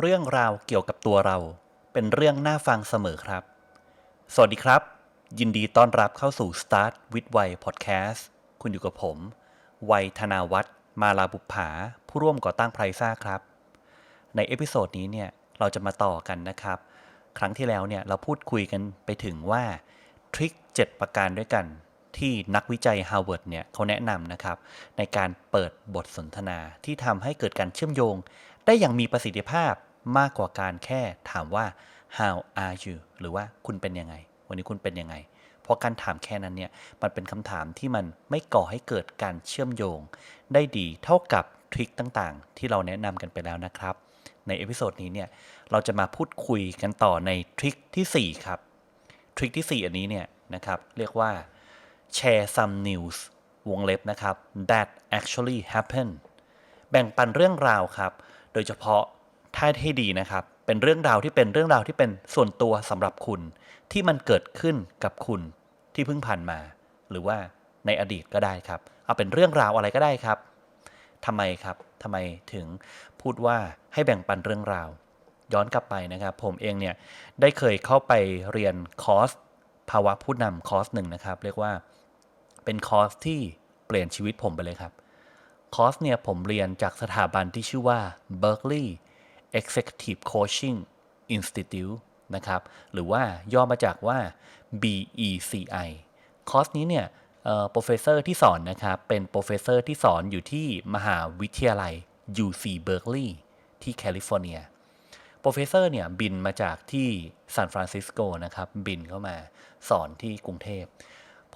เรื่องราวเกี่ยวกับตัวเรา เป็นเรื่องน่าฟังเสมอครับ สวัสดีครับ ยินดีต้อนรับเข้าสู่ Start with วัย Podcast คุณอยู่กับผม วัยธนาวัฒน์มาลาบุปผาผู้ร่วมก่อตั้งไพรซ่าครับ ในเอพิโซดนี้เนี่ยเราจะมาต่อกันนะครับ ครั้งที่แล้วเนี่ยเราพูดคุยกันไปถึงว่าทริค 7 ประการด้วยกันที่นักวิจัย Harvard เนี่ยเขาแนะนำนะครับ ในการเปิดบทสนทนาที่ทำให้เกิดการเชื่อมโยง ได้อย่างมีประสิทธิภาพมากกว่าการแค่ถามว่า how are you หรือว่าคุณเป็นยังไง วันนี้คุณเป็นยังไง เพราะการถามแค่นั้นเนี่ยมันเป็นคำถามที่มันไม่ก่อให้เกิดการเชื่อมโยง ได้ดีเท่ากับทริคต่างๆ ที่เราแนะนำกันไปแล้วนะครับ ในเอพิโซดนี้เนี่ยเราจะมาพูดคุยกันต่อในทริคที่ 4 ครับทริคที่ 4 อันนี้เนี่ยนะครับเรียกว่า share some news วงเล็บนะครับ that actually happen แบ่งปันเรื่องราวครับ โดยเฉพาะถ้าให้ดีนะครับ เป็นเรื่องราวที่เป็นเรื่องราวที่เป็นส่วนตัวสำหรับคุณ ที่มันเกิดขึ้นกับคุณที่เพิ่งผ่านมา หรือว่าในอดีตก็ได้ครับ เอาเป็นเรื่องราวอะไรก็ได้ครับทำไมครับทำไมถึงพูดว่าให้แบ่งปันเรื่องราว ย้อนกลับไปนะครับ ผมเองเนี่ยได้เคยเข้าไปเรียนคอร์สภาวะผู้นำคอร์สหนึ่งนะครับ เรียกว่าเป็นคอร์สที่เปลี่ยนชีวิตผมไปเลยครับ คอร์สเนี่ยผมเรียนจากสถาบันที่ชื่อว่า Berkeley Executive Coaching Institute นะครับ หรือว่าย่อมาจากว่า BECI คอร์สนี้เนี่ยโปรเฟสเซอร์ที่สอนนะครับ เป็นโปรเฟสเซอร์ที่สอนอยู่ที่มหาวิทยาลัย UC Berkeley ที่แคลิฟอร์เนียโปรเฟสเซอร์เนี่ยบินมาจากที่ซานฟรานซิสโกนะครับ บินเข้ามาสอนที่กรุงเทพ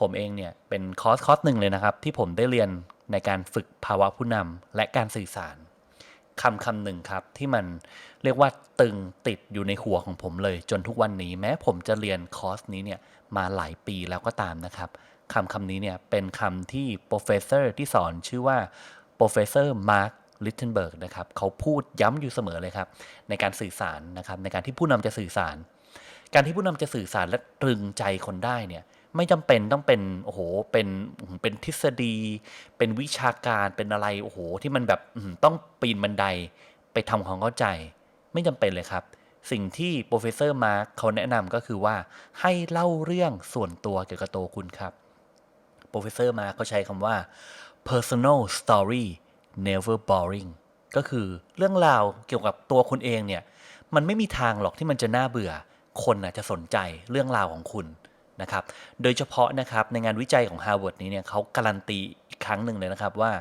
ผมเองเนี่ยเป็นคอร์สคอร์สหนึ่งเลยนะครับ ที่ผมได้เรียน ในการฝึกภาวะผู้นำและการสื่อสารคำคำหนึ่งครับที่มันเรียกว่าตึงติดอยู่ในหัวของผมเลย จนทุกวันนี้แม้ผมจะเรียนคอร์สนี้เนี่ยมาหลายปีแล้วก็ตามนะครับคำคำนี้เนี่ยเป็นคำที่โปรเฟสเซอร์ที่สอนชื่อว่าโปรเฟสเซอร์มาร์คลิทเทนเบิร์กนะครับเขาพูดย้ำอยู่เสมอเลยครับ ในการสื่อสารนะครับในการที่ผู้นำจะสื่อสาร การที่ผู้นำจะสื่อสารและตรึงใจคนได้เนี่ย ไม่จำเป็นต้องเป็นโอ้โหเป็นเป็นทฤษฎี เป็นวิชาการเป็นอะไรโอ้โหที่มันแบบต้องปีนบันไดไปทำความเข้าใจ ไม่จำเป็นเลยครับ สิ่งที่โปรเฟสเซอร์มาร์คเขาแนะนำก็คือว่าให้เล่าเรื่องส่วนตัวเกี่ยวกับตัวคุณครับโปรเฟสเซอร์มาร์คเขาใช้คำว่า personal story never boring ก็คือเรื่องราวเกี่ยวกับตัวคุณเองเนี่ยมันไม่มีทางหรอกที่มันจะน่าเบื่อ คนนะจะสนใจเรื่องราวของคุณ นะครับ โดยเฉพาะนะครับในงานวิจัยของ Harvard นี้เนี่ยเขาการันตีอีกครั้งหนึ่งเลยนะครับว่า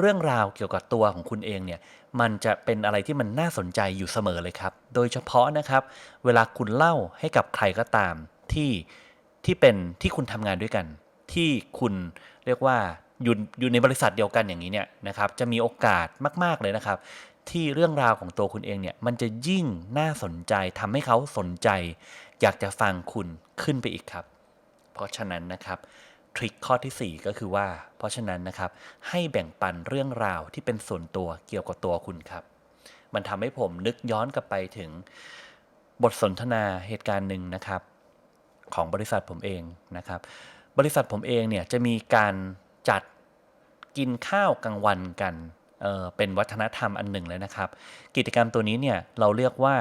เรื่องราวเกี่ยวกับตัวของคุณเองเนี่ยมันจะเป็นอะไรที่มันน่าสนใจอยู่เสมอเลยครับ โดยเฉพาะนะครับ เวลาคุณเล่าให้กับใครก็ตามที่ที่เป็นที่คุณทำงานด้วยกัน ที่คุณเรียกว่าอยู่อยู่ในบริษัทเดียวกันอย่างนี้เนี่ยนะครับจะมีโอกาสมากๆเลยนะครับ ที่เรื่องราวของตัวคุณเองเนี่ยมันจะยิ่งน่าสนใจทำให้เขาสนใจ อยากจะฟังคุณขึ้นไปอีกครับ เพราะฉะนั้นนะครับทริคข้อที่ 4 ก็คือว่า เพราะฉะนั้นนะครับ ให้แบ่งปันเรื่องราวที่เป็นส่วนตัวเกี่ยวกับตัวคุณครับ มันทำให้ผมนึกย้อนกลับไปถึงบทสนทนาเหตุการณ์หนึ่งนะครับ ของบริษัทผมเองนะครับ บริษัทผมเองเนี่ยจะมีการจัดกินข้าวกลางวันกันเเป็นวัฒนธรรมอันหนึ่งเลยนะครับ กิจกรรมตัวนี้เนี่ยเราเรียกว่า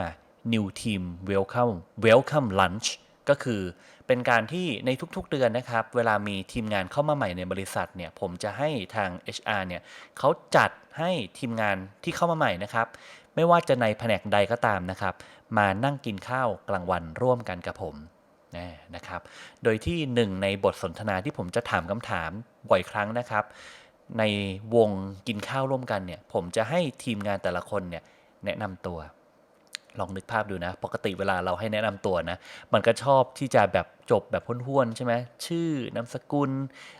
New Team Welcome Welcome Lunch ก็คือเป็นการที่ในทุกๆเดือนนะครับ เวลามีทีมงานเข้ามาใหม่ในบริษัทเนี่ยผมจะให้ทาง HR เนี่ยเขาจัดให้ทีมงานที่เข้ามาใหม่นะครับ ไม่ว่าจะในแผนกใดก็ตามนะครับ มานั่งกินข้าวกลางวันร่วมกันกับผมนะครับ โดยที่หนึ่งในบทสนทนาที่ผมจะถามคำถามบ่อยครั้งนะครับ ในวงกินข้าวร่วมกันเนี่ยผมจะให้ทีมงานแต่ละคนเนี่ยแนะนำตัว ลองนึกภาพดูนะ ปกติเวลาเราให้แนะนำตัวนะ มันก็ชอบที่จะแบบจบแบบห้วนๆใช่ไหมชื่อนามสกุล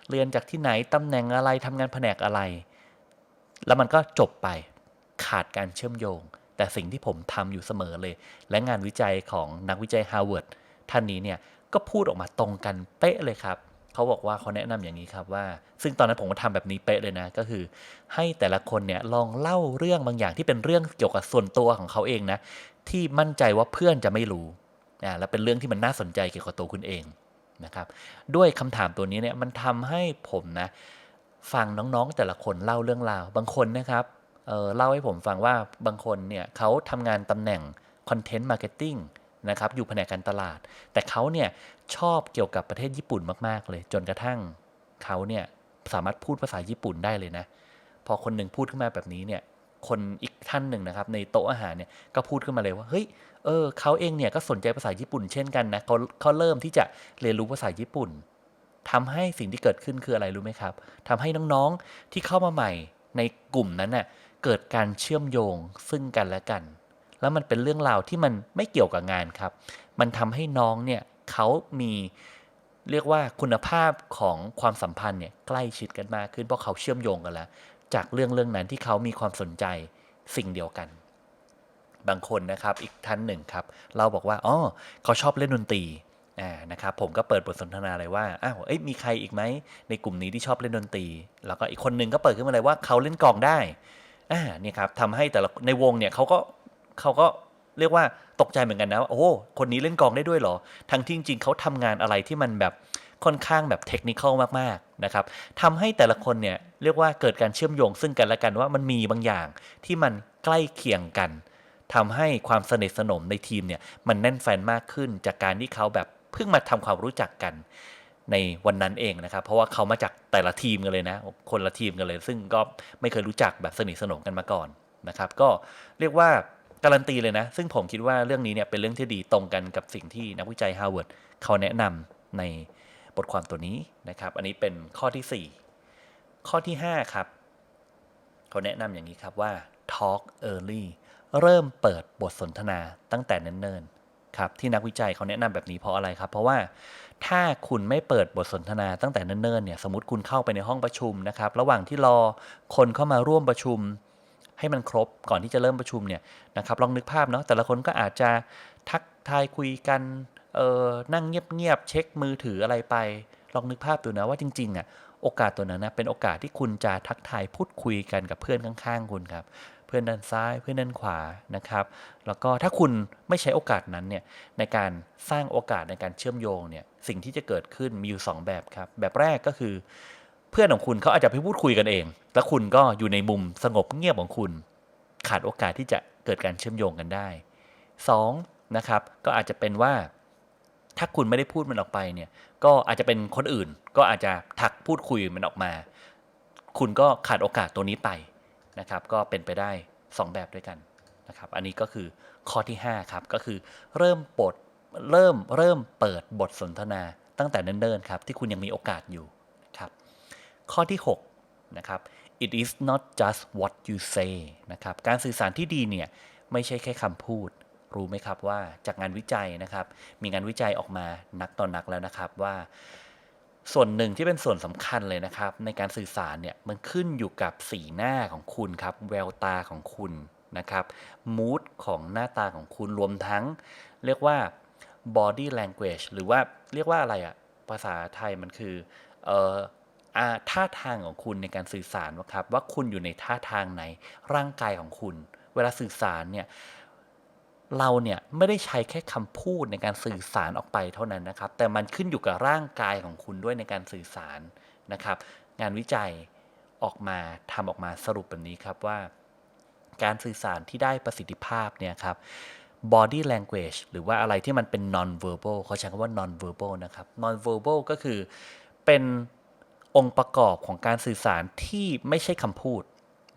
เรียนจากที่ไหนตำแหน่งอะไรทำงานแผนกอะไร แล้วมันก็จบไปขาดการเชื่อมโยง แต่สิ่งที่ผมทำอยู่เสมอเลย และงานวิจัยของนักวิจัยฮาร์วาร์ดท่านนี้เนี่ยก็พูดออกมาตรงกันเป๊ะเลยครับ เขาบอกว่าเขาแนะนำอย่างนี้ครับว่า ซึ่งตอนนั้นผมก็ทำแบบนี้เป๊ะเลยนะ ก็คือ ให้แต่ละคนเนี่ยลองเล่าเรื่องบางอย่างที่เป็นเรื่องเกี่ยวกับส่วนตัวของเขาเองนะ ที่มั่นใจว่าเพื่อนจะไม่รู้อ่าและเป็นเรื่องที่มันน่าสนใจเกี่ยวกับตัวคุณเองนะครับ ด้วยคำถามตัวนี้เนี่ยมันทำให้ผมนะฟังน้องๆ แต่ละคนเล่าเรื่องราว บางคนนะครับเออเล่าให้ผมฟังว่าบางคนเนี่ยเขาทำงานตำแหน่งคอนเทนต์มาร์เก็ตติ้ง นะครับอยู่แผนกการตลาด แต่เขาเนี่ยชอบเกี่ยวกับประเทศญี่ปุ่นมากๆ เลย จนกระทั่งเขาเนี่ยสามารถพูดภาษาญี่ปุ่นได้เลยนะ พอคนหนึ่งพูดขึ้นมาแบบนี้เนี่ยคนอีกท่านหนึ่งนะครับในโต๊ะอาหารเนี่ยก็พูดขึ้นมาเลยว่าเฮ้ยเออเขาเองเนี่ยก็สนใจภาษาญี่ปุ่นเช่นกันนะเขาเขาเริ่มที่จะเรียนรู้ภาษาญี่ปุ่นทำให้สิ่งที่เกิดขึ้นคืออะไรรู้ไหมครับทำให้น้องๆที่เข้ามาใหม่ในกลุ่มนั้นน่ะเกิดการเชื่อมโยงซึ่งกันและกัน แล้วมันเป็นเรื่องราวที่มันไม่เกี่ยวกับงานครับ มันทำให้น้องเนี่ยเขามีเรียกว่าคุณภาพของความสัมพันธ์เนี่ยใกล้ชิดกันมากขึ้นเพราะเขาเชื่อมโยงกันแล้ว จากเรื่องเรื่องนั้นที่เขามีความสนใจสิ่งเดียวกัน บางคนนะครับอีกท่านหนึ่งครับเราบอกว่าอ๋อเขาชอบเล่นดนตรีอ่านะครับผมก็เปิดบทสนทนาเลยว่าอ้าวเอ้ยมีใครอีกไหมในกลุ่มนี้ที่ชอบเล่นดนตรี แล้วก็อีกคนหนึ่งก็เปิดขึ้นมาเลยว่าเขาเล่นกลองได้อ่าเนี่ยครับทำให้แต่ละในวงเนี่ยเขาก็ เขาก็เรียกว่าตกใจเหมือนกันนะว่าโอ้คนนี้เล่นกองได้ด้วยเหรอ ทั้งที่จริงๆเขาทำงานอะไรที่มันแบบค่อนข้างแบบเทคนิคมากๆนะครับทำให้แต่ละคนเนี่ยเรียกว่าเกิดการเชื่อมโยงซึ่งกันและกันว่ามันมีบางอย่างที่มันใกล้เคียงกันทำให้ความสนิทสนมในทีมเนี่ยมันแน่นแฟนมากขึ้นจากการที่เขาแบบเพิ่งมาทำความรู้จักกันในวันนั้นเองนะครับ เพราะว่าเขามาจากแต่ละทีมกันเลยนะ คนละทีมกันเลย ซึ่งก็ไม่เคยรู้จักแบบสนิทสนมกันมาก่อนนะครับ ก็เรียกว่า การันตีเลยนะ ซึ่งผมคิดว่าเรื่องนี้เนี่ยเป็นเรื่องที่ดีตรงกันกับสิ่งที่นักวิจัยฮาร์วาร์ดเขาแนะนำในบทความตัวนี้นะครับ อันนี้เป็นข้อที่ 4 ข้อที่ 5 ครับ เขาแนะนำอย่างนี้ครับว่า talk early เริ่มเปิดบทสนทนาตั้งแต่เนิ่นๆครับที่นักวิจัยเขาแนะนำแบบนี้เพราะอะไรครับ เพราะว่าถ้าคุณไม่เปิดบทสนทนาตั้งแต่เนิ่นๆเนี่ยสมมติคุณเข้าไปในห้องประชุมนะครับ ระหว่างที่รอคนเข้ามาร่วมประชุม ให้มันครบก่อนที่จะเริ่มประชุมเนี่ยนะครับลองนึกภาพเนาะแต่ละคนก็อาจจะทักทายคุยกันเออนั่งเงียบๆเช็คมือถืออะไรไป ลองนึกภาพดูนะว่าจริงๆอะโอกาสตัวนั้นนะเป็นโอกาสที่คุณจะทักทายพูดคุยกันกับเพื่อนข้างๆคุณครับเพื่อนด้านซ้ายเพื่อนด้านขวานะครับ แล้วก็ถ้าคุณไม่ใช้โอกาสนั้นเนี่ยในการสร้างโอกาสในการเชื่อมโยงเนี่ยสิ่งที่จะเกิดขึ้นมีอยู่ 2 แบบครับ แบบแรกก็คือ พื่อนของคุณเขาอาจจะไปพูดคุยกันเอง แล้วคุณก็อยู่ในมุมสงบเงียบของคุณ ขาดโอกาสที่จะเกิดการเชื่อมโยงกันได้ 2. นะครับก็อาจจะเป็นว่า ถ้าคุณไม่ได้พูดมันออกไปเนี่ยก็อาจจะเป็นคนอื่น ก็อาจจะทักพูดคุยมันออกมา คุณก็ขาดโอกาสตัวนี้ไปนะครับ ก็เป็นไปได้ 2 แบบด้วยกันนะครับ อันนี้ก็คือข้อที่ 5 ครับ ก็คือเริ่มปดเริ่มเริ่มเปิดบทสนทนาตั้งแต่เนิ่นๆครับ ที่คุณยังมีโอกาสอยู่ ข้อที่ 6 นะครับ it is not just what you say นะครับ การสื่อสารที่ดีเนี่ย ไม่ใช่แค่คำพูด รู้ไหมครับว่าจากงานวิจัยนะครับ มีงานวิจัยออกมานักต่อนนักแล้วนะครับว่า ส่วนหนึ่งที่เป็นส่วนสำคัญเลยนะครับ ในการสื่อสารเนี่ย มันขึ้นอยู่กับสีหน้าของคุณครับ แววตาของคุณนะครับมูดของหน้าตาของคุณรวมทั้ง เรียกว่า body language หรือว่าเรียกว่าอะไรอะภาษาไทยมันคือเออ ท่าทางของคุณในการสื่อสารนะครับว่าคุณอยู่ในท่าทางไหนร่างกายของคุณ เวลาสื่อสารเนี่ยเราเนี่ยไม่ได้ใช้แค่คำพูดในการสื่อสารออกไปเท่านั้นนะครับ แต่มันขึ้นอยู่กับร่างกายของคุณด้วยในการสื่อสารนะครับ งานวิจัยออกมาทำออกมาสรุปแบบนี้ครับว่า การสื่อสารที่ได้ประสิทธิภาพเนี่ยครับ body language หรือว่าอะไรที่มันเป็น non verbal เขาใช้คำว่า non verbal นะครับ non verbal ก็คือเป็น องค์ประกอบของการสื่อสารที่ไม่ใช่คำพูด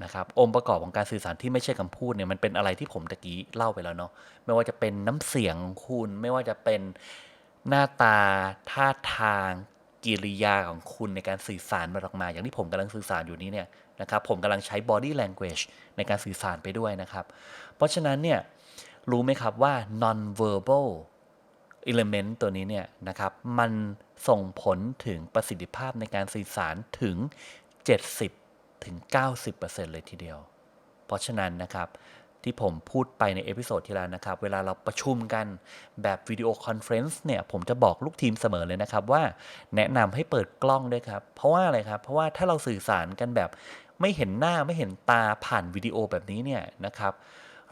นะครับองค์ประกอบของการสื่อสารที่ไม่ใช่คำพูดเนี่ยมันเป็นอะไรที่ผมตะกี้เล่าไปแล้วเนาะไม่ว่าจะเป็นน้ำเสียงของคุณ ไม่ว่าจะเป็นหน้าตาท่าทางกิริยาของคุณในการสื่อสารมันออกมา อย่างที่ผมกำลังสื่อสารอยู่นี้เนี่ยนะครับผมกำลังใช้ body language ในการสื่อสารไปด้วยนะครับ เพราะฉะนั้นเนี่ยรู้ไหมครับว่า non verbal element ตัวนี้เนี่ยนะครับมัน ส่งผลถึงประสิทธิภาพในการสื่อสารถึง 70ถึง90%เลยทีเดียว เพราะฉะนั้นนะครับที่ผมพูดไปในเอพิโซดที่แล้วนะครับ เวลาเราประชุมกันแบบวิดีโอคอนเฟรนซ์เนี่ย ผมจะบอกลูกทีมเสมอเลยนะครับ ว่าแนะนำให้เปิดกล้องด้วยครับ เพราะว่าอะไรครับ เพราะว่าถ้าเราสื่อสารกันแบบไม่เห็นหน้าไม่เห็นตาผ่านวิดีโอแบบนี้เนี่ยนะครับ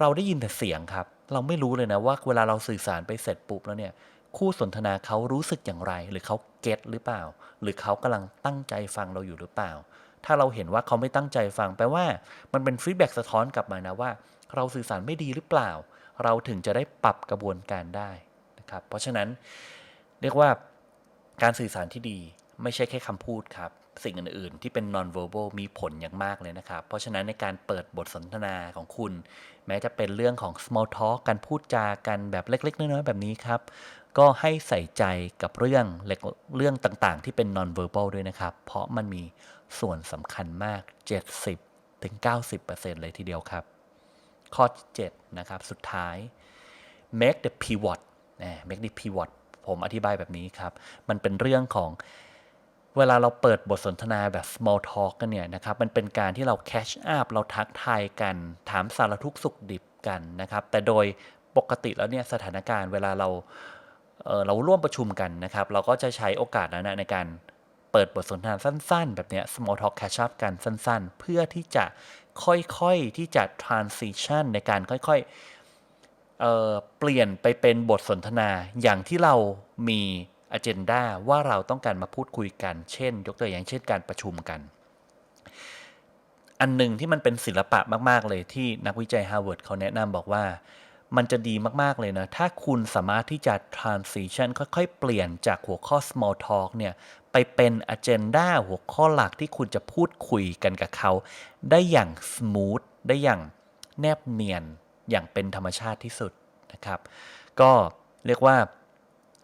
เราได้ยินแต่เสียงครับ เราไม่รู้เลยนะว่าเวลาเราสื่อสารไปเสร็จปุ๊บแล้วเนี่ย คู่สนทนาเขารู้สึกอย่างไร หรือเขาเก็ตหรือเปล่า หรือเขากำลังตั้งใจฟังเราอยู่หรือเปล่า ถ้าเราเห็นว่าเขาไม่ตั้งใจฟังแปลว่ามันเป็นฟีดแบ็กสะท้อนกลับมานะว่า เราสื่อสารไม่ดีหรือเปล่า เราถึงจะได้ปรับกระบวนการได้นะครับเพราะฉะนั้นเรียกว่าการสื่อสารที่ดีไม่ใช่แค่คำพูดครับ สิ่งอื่นๆ ที่เป็น non-verbal มีผลอย่างมากเลยนะครับ เพราะฉะนั้นในการเปิดบทสนทนาของคุณ แม้จะเป็นเรื่องของ small talk การพูดจากันแบบเล็ก ๆ น้อยๆแบบนี้ครับ ก็ให้ใส่ใจกับเรื่องเรื่องต่างๆ ที่เป็น non-verbal ด้วยนะครับ เพราะมันมีส่วนสำคัญมาก 70ถึง90%เลยทีเดียวครับ ข้อ 7 นะครับ สุดท้าย make the pivot นะ make the pivot ผมอธิบายแบบนี้ครับ มันเป็นเรื่องของเวลาเราเปิดบทสนทนาแบบ small talk กันเนี่ยนะครับ มันเป็นการที่เรา catch up เราทักทายกัน ถามสารทุกสุขดิบกันนะครับ แต่โดยปกติแล้วเนี่ยสถานการณ์เวลาเรา เเราร่วมประชุมกันนะครับ เราก็จะใช้โอกาสนั้นในการเปิดบทสนทนาสั้น ๆ แบบเนี้ย small talk catch up กันสั้น ๆ เพื่อที่จะค่อยๆที่จะ transition ในการค่อยๆเเปลี่ยนไปเป็นบทสนทนาอย่างที่เรามี agenda ว่าเราต้องการมาพูดคุยกัน เช่น ยกตัวอย่างเช่นการประชุมกัน อันหนึ่งที่มันเป็นศิลปะมาก ๆ เลยที่นักวิจัย Harvard เขาแนะนำบอกว่า มันจะดีมาก ๆ เลยนะ ถ้าคุณสามารถที่จะ transition ค่อย ๆ เปลี่ยนจากหัวข้อ small talk เนี่ย ไปเป็น agenda หัวข้อหลักที่คุณจะพูดคุยกันกับเขา ได้อย่าง smooth ได้อย่างแนบเนียน อย่างเป็นธรรมชาติที่สุดนะครับ ก็เรียกว่า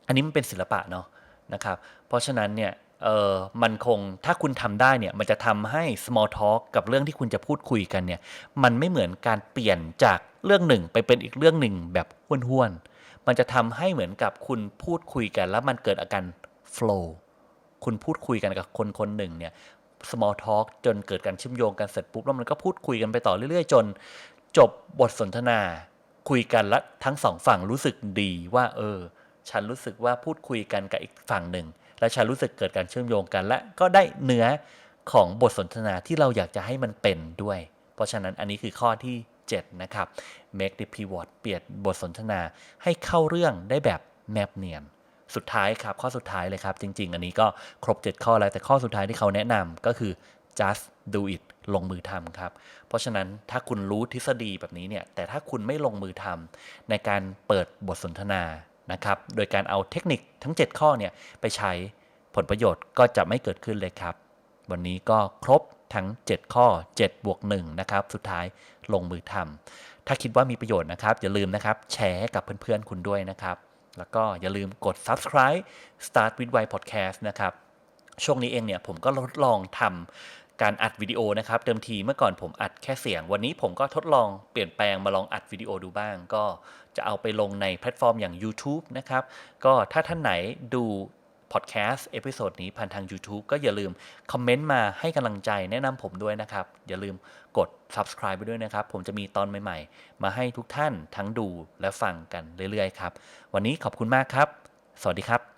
อันนี้มันเป็นศิลปะเนาะนะครับ เพราะฉะนั้นเนี่ย เออมันคงถ้าคุณทำได้เนี่ยมันจะทำให้ small talk กับเรื่องที่คุณจะพูดคุยกันเนี่ยมันไม่เหมือนการเปลี่ยนจากเรื่องหนึ่งไปเป็นอีกเรื่องหนึ่งแบบห้วนๆมันจะทำให้เหมือนกับคุณพูดคุยกัน แล้วมันเกิดอาการ flow คุณพูดคุยกันกับคนคนหนึ่งเนี่ย small talk จนเกิดการเชื่อมโยงกันเสร็จปุ๊บแล้วมันก็พูดคุยกันไปต่อเรื่อยๆ จน จบบทสนทนา คุยกันและทั้งสองฝั่งรู้สึกดีว่า เออ ฉันรู้สึกว่าพูดคุยกันกับอีกฝั่งหนึ่ง และฉันรู้สึกเกิดการเชื่อมโยงกัน และก็ได้เนื้อของบทสนทนาที่เราอยากจะให้มันเป็นด้วย เพราะฉะนั้นอันนี้คือข้อที่ 7 นะครับ make the pivot เปลี่ยนบทสนทนาให้เข้าเรื่องได้แบบแนบเนียน สุดท้ายครับ ข้อสุดท้ายเลยครับ จริง ๆ อันนี้ก็ครบ 7 ข้อแล้วแต่ข้อสุดท้ายที่เขาแนะนำก็คือ just do it ลงมือทำครับ เพราะฉะนั้นถ้าคุณรู้ทฤษฎีแบบนี้เนี่ย แต่ถ้าคุณไม่ลงมือทำในการเปิดบทสนทนา นะครับ โดยการเอาเทคนิคทั้ง 7 ข้อเนี่ยไปใช้ผลประโยชน์ก็จะไม่เกิดขึ้นเลยครับ วันนี้ก็ครบทั้ง 7 ข้อ 7 บวก 1 นะครับ สุดท้ายลงมือทำ ถ้าคิดว่ามีประโยชน์นะครับ อย่าลืมนะครับ แชร์กับเพื่อนๆ คุณด้วยนะครับ แล้วก็อย่าลืมกด subscribe start with why podcast นะครับ ช่วงนี้เองเนี่ยผมก็ทดลองทำ การอัดวิดีโอนะครับเดิมทีเมื่อก่อนผมอัดแค่เสียง วันนี้ผมก็ทดลองเปลี่ยนแปลงมาลองอัดวิดีโอดูบ้าง ก็จะเอาไปลงในแพลตฟอร์มอย่าง YouTube นะครับก็ถ้าท่านไหนดูพอดแคสต์เอพิโซดนี้ผ่านทาง YouTube ก็อย่าลืมคอมเมนต์มาให้กำลังใจแนะนำผมด้วยนะครับ อย่าลืมกด subscribe ไปด้วยนะครับ ผมจะมีตอนใหม่ๆ มาให้ทุกท่านทั้งดูและฟังกันเรื่อยๆครับ วันนี้ขอบคุณมากครับ สวัสดีครับ